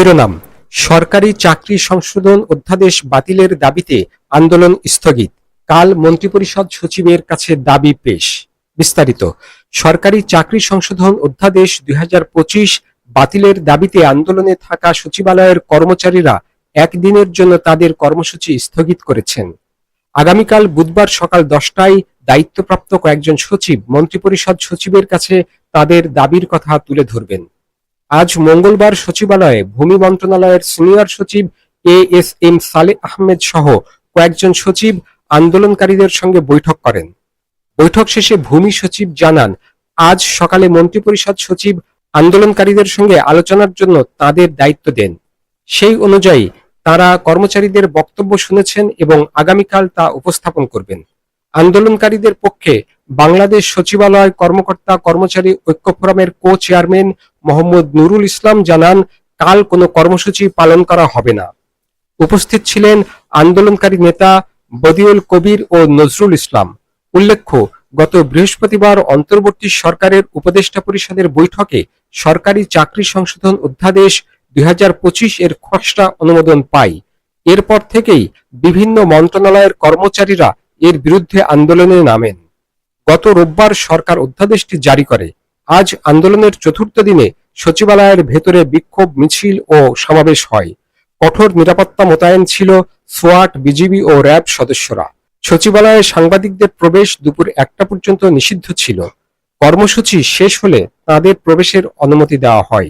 শিরোনাম, সরকারি চাকরি সংশোধন অধ্যাদেশ বাতিলের দাবিতে আন্দোলন স্থগিত, কাল মন্ত্রিপরিষদ সচিবের কাছে দাবি পেশ। বিস্তারিত, সরকারি চাকরি সংশোধন অধ্যাদেশ দুই বাতিলের দাবিতে আন্দোলনে থাকা সচিবালয়ের কর্মচারীরা একদিনের জন্য তাদের কর্মসূচি স্থগিত করেছেন। আগামীকাল বুধবার সকাল দশটায় দায়িত্বপ্রাপ্ত কয়েকজন সচিব মন্ত্রিপরিষদ সচিবের কাছে তাদের দাবির কথা তুলে ধরবেন। আজ মঙ্গলবার সচিবালয়ে ভূমি মন্ত্রণালয়ের সিনিয়র সচিব এ এস এম সালে আহমেদ সহ কয়েকজন সচিব আন্দোলনকারীদের সঙ্গে বৈঠক করেন। বৈঠক শেষে ভূমি সচিব জানান, আজ সকালে মন্ত্রিপরিষদ সচিব আন্দোলনকারীদের সঙ্গে আলোচনার জন্য তাদের দায়িত্ব দেন। সেই অনুযায়ী তারা কর্মচারীদের বক্তব্য শুনেছেন এবং আগামীকাল তা উপস্থাপন করবেন। আন্দোলনকারীদের পক্ষে বাংলাদেশ সচিবালয় কর্মকর্তা কর্মচারী ঐক্য ফোরামের কো চেয়ারম্যান মোহাম্মদ নুরুল ইসলাম জানান, কাল কোনো কর্মসূচি পালন করা হবে না। উপস্থিত ছিলেন আন্দোলনকারী নেতা বদিউল কবির ও নজরুল ইসলাম। উল্লেখ্য, গত বৃহস্পতিবার অন্তর্বর্তী সরকারের উপদেষ্টা পরিষদের বৈঠকে সরকারি চাকরি সংশোধন অধ্যাদেশ দুই হাজার পঁচিশ এর খসড়া অনুমোদন পায়। এরপর থেকেই বিভিন্ন মন্ত্রণালয়ের কর্মচারীরা এর বিরুদ্ধে আন্দোলনে নামেন। গত রোববার সরকার অধ্যাদেশটি জারি করে। আজ আন্দোলনের চতুর্থ দিনে সচিবালয়ের ভেতরে বিক্ষোভ, মিছিল ও সমাবেশ হয়। কঠোর নিরাপত্তা মোতায়েন ছিল সোয়াট, বিজিবি ও র্যাব সদস্যরা। সচিবালয়ে সাংবাদিকদের প্রবেশ দুপুর একটা পর্যন্ত নিষিদ্ধ ছিল। কর্মসূচি শেষ হলে তাদের প্রবেশের অনুমতি দেওয়া হয়।